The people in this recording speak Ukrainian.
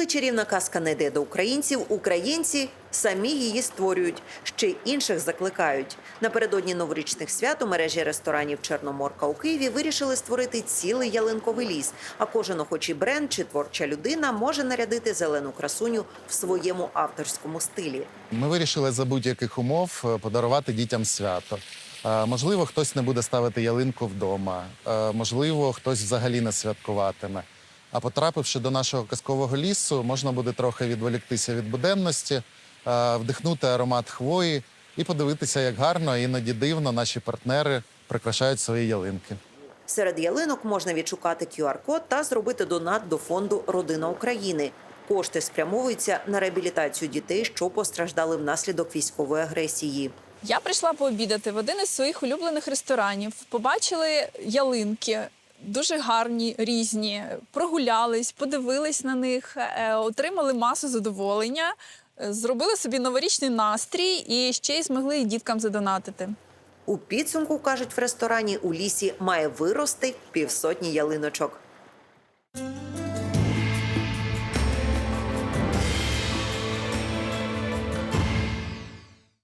Коли чарівна казка не йде до українців, українці самі її створюють, ще й інших закликають. Напередодні новорічних свят у мережі ресторанів Чорноморка у Києві вирішили створити цілий ялинковий ліс. А кожен охочий бренд чи творча людина може нарядити зелену красуню в своєму авторському стилі. Ми вирішили за будь-яких умов е, подарувати дітям свято. Е, Можливо, хтось не буде ставити ялинку вдома, е, можливо, хтось взагалі не святкуватиме. А потрапивши до нашого казкового лісу, можна буде трохи відволіктися від буденності, е, вдихнути аромат хвої і подивитися, як гарно, іноді дивно наші партнери прикрашають свої ялинки. Серед ялинок можна відшукати QR-код та зробити донат до фонду Родина України. Кошти спрямовуються на реабілітацію дітей, що постраждали внаслідок військової агресії. Я прийшла пообідати в один із своїх улюблених ресторанів. Побачили ялинки. Дуже гарні, різні. Прогулялись, подивились на них, е, отримали масу задоволення, е, зробили собі новорічний настрій і ще й змогли і діткам задонатити. У підсумку кажуть в ресторані у лісі має вирости півсотні ялиночок.